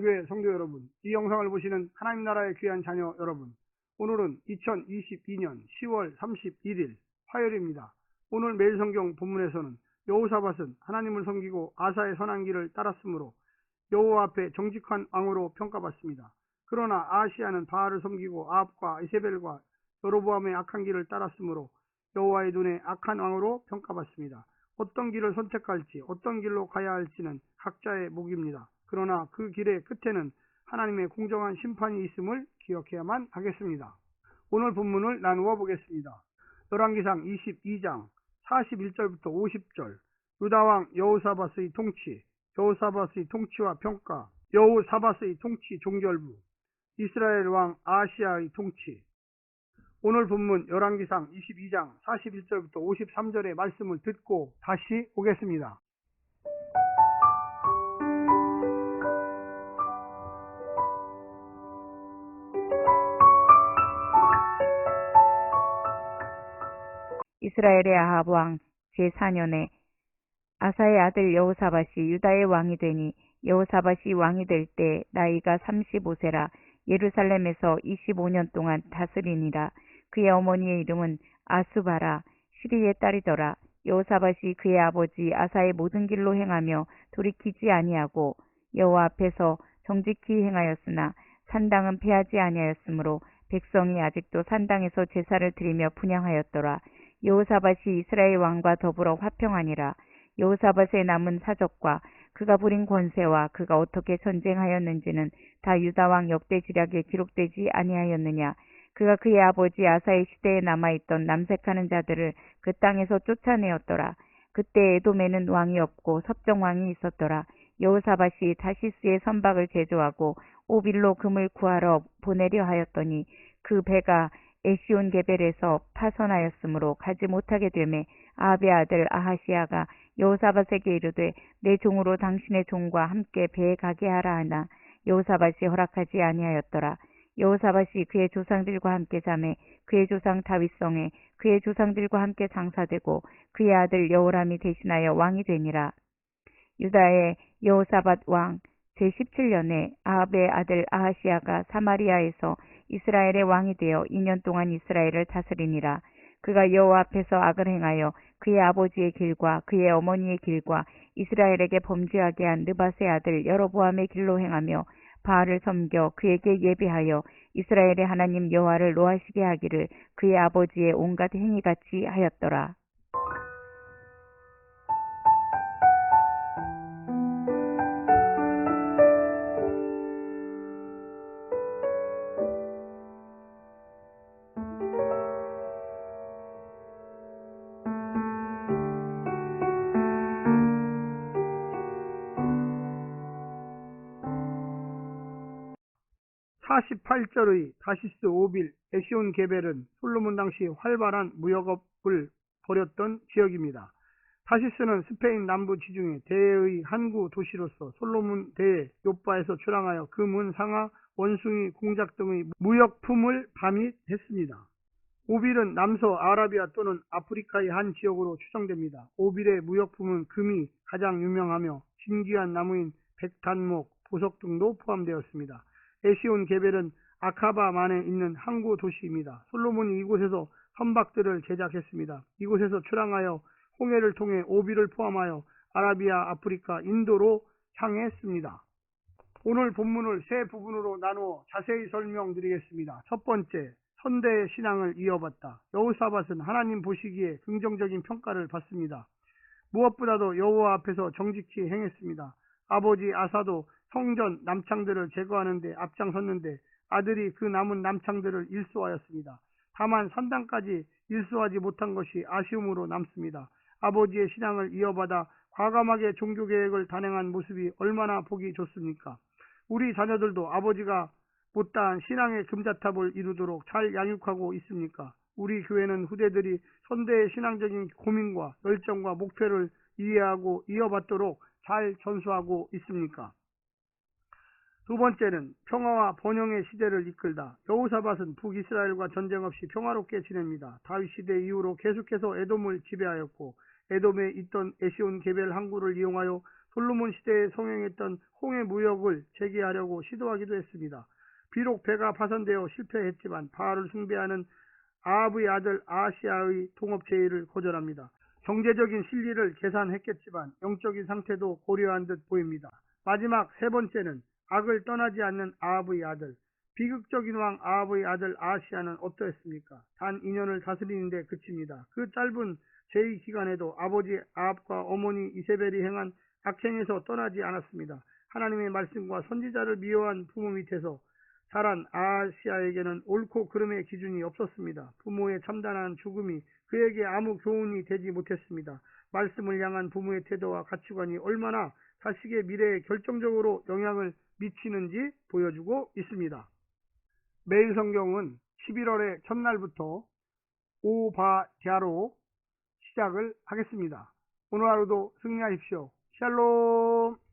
거룩한 교회 성도 여러분, 이 영상을 보시는 하나님 나라의 귀한 자녀 여러분, 오늘은 2022년 10월 31일 화요일입니다. 오늘 매일 성경 본문에서는 여호사밧은 하나님을 섬기고 아사의 선한 길을 따랐으므로 여호와 앞에 정직한 왕으로 평가받습니다. 그러나 아시아는 바알을 섬기고 아합과 이세벨과 여로보암의 악한 길을 따랐으므로 여호와의 눈에 악한 왕으로 평가받습니다. 어떤 길을 선택할지 어떤 길로 가야 할지는 각자의 목입니다. 그러나 그 길의 끝에는 하나님의 공정한 심판이 있음을 기억해야만 하겠습니다. 오늘 본문을 나누어 보겠습니다. 열왕기상 22장 41절부터 50절 유다왕 여호사밧의 통치 여호사밧의 통치와 평가 여호사밧의 통치 종결부 이스라엘 왕 아시아의 통치 오늘 본문 열왕기상 22장 41절부터 53절의 말씀을 듣고 다시 오겠습니다. 이스라엘의 아합 왕 제4년에 아사의 아들 여호사밧이 유다의 왕이 되니 여호사밧이 왕이 될 때 나이가 35세라. 예루살렘에서 25년 동안 다스리니라. 그의 어머니의 이름은 아수바라. 시리의 딸이더라. 여호사밧이 그의 아버지 아사의 모든 길로 행하며 돌이키지 아니하고 여호와 앞에서 정직히 행하였으나 산당은 패하지 아니하였으므로 백성이 아직도 산당에서 제사를 드리며 분양하였더라 여호사밧이 이스라엘 왕과 더불어 화평하니라. 여호사밧의 남은 사적과 그가 부린 권세와 그가 어떻게 전쟁하였는지는 다 유다 왕 역대 지략에 기록되지 아니하였느냐. 그가 그의 아버지 아사의 시대에 남아있던 남색하는 자들을 그 땅에서 쫓아내었더라. 그때 에돔에는 왕이 없고 섭정 왕이 있었더라. 여호사밧이 다시스의 선박을 제조하고 오빌로 금을 구하러 보내려 하였더니 그 배가 에시온 게벨에서 파선하였으므로 가지 못하게 되매 아합의 아들 아하시아가 여호사밧에게 이르되 내 종으로 당신의 종과 함께 배에 가게 하라 하나 여호사밧이 허락하지 아니하였더라. 여호사밧이 그의 조상들과 함께 잠에 그의 조상 다윗성에 그의 조상들과 함께 장사되고 그의 아들 여호람이 대신하여 왕이 되니라. 유다의 여호사밧 왕 제17년에 아합의 아들 아하시아가 사마리아에서 이스라엘의 왕이 되어 2년 동안 이스라엘을 다스리니라. 그가 여호와 앞에서 악을 행하여 그의 아버지의 길과 그의 어머니의 길과 이스라엘에게 범죄하게 한 느바스의 아들 여로보암의 길로 행하며 바알을 섬겨 그에게 예배하여 이스라엘의 하나님 여호와를 노하시게 하기를 그의 아버지의 온갖 행위같이 하였더라. 48절의 다시스 오빌 에시온 게벨은 솔로몬 당시 활발한 무역업을 벌였던 지역입니다. 다시스는 스페인 남부 지중해 대의 항구 도시로서 솔로몬 대 요바에서 출항하여 금은 상하, 원숭이, 공작 등의 무역품을 밤이했습니다. 오빌은 남서 아라비아 또는 아프리카의 한 지역으로 추정됩니다. 오빌의 무역품은 금이 가장 유명하며 신기한 나무인 백단목, 보석 등도 포함되었습니다. 에시온 게벨은 아카바만에 있는 항구 도시입니다. 솔로몬이 이곳에서 선박들을 제작했습니다. 이곳에서 출항하여 홍해를 통해 오비를 포함하여 아라비아, 아프리카, 인도로 향했습니다. 오늘 본문을 세 부분으로 나누어 자세히 설명드리겠습니다. 첫 번째, 선대의 신앙을 이어받다. 여호사밧은 하나님 보시기에 긍정적인 평가를 받습니다. 무엇보다도 여호와 앞에서 정직히 행했습니다. 아버지 아사도 성전 남창들을 제거하는데 앞장섰는데 아들이 그 남은 남창들을 일소하였습니다. 다만 산당까지 일소하지 못한 것이 아쉬움으로 남습니다. 아버지의 신앙을 이어받아 과감하게 종교 계획을 단행한 모습이 얼마나 보기 좋습니까? 우리 자녀들도 아버지가 못다한 신앙의 금자탑을 이루도록 잘 양육하고 있습니까? 우리 교회는 후대들이 선대의 신앙적인 고민과 열정과 목표를 이해하고 이어받도록 잘 전수하고 있습니까? 두 번째는 평화와 번영의 시대를 이끌다. 여호사밧은 북이스라엘과 전쟁 없이 평화롭게 지냅니다. 다윗 시대 이후로 계속해서 에돔을 지배하였고 에돔에 있던 에시온 개벨 항구를 이용하여 솔로몬 시대에 성행했던 홍해 무역을 재개하려고 시도하기도 했습니다. 비록 배가 파손되어 실패했지만 바알을 숭배하는 아합의 아들 아시아의 통업 제의를 거절합니다. 경제적인 실리를 계산했겠지만 영적인 상태도 고려한 듯 보입니다. 마지막 세 번째는 악을 떠나지 않는 아합의 아들. 비극적인 왕 아합의 아들 아시아는 어떠했습니까? 단 2년을 다스리는데 그칩니다. 그 짧은 제의 기간에도 아버지 아합과 어머니 이세벨이 행한 악행에서 떠나지 않았습니다. 하나님의 말씀과 선지자를 미워한 부모 밑에서 자란 아시아에게는 옳고 그름의 기준이 없었습니다. 부모의 참단한 죽음이 그에게 아무 교훈이 되지 못했습니다. 말씀을 향한 부모의 태도와 가치관이 얼마나 자식의 미래에 결정적으로 영향을 미치는지 보여주고 있습니다. 매일 성경은 11월의 첫날부터 오바갸로 시작을 하겠습니다. 오늘 하루도 승리하십시오. 샬롬!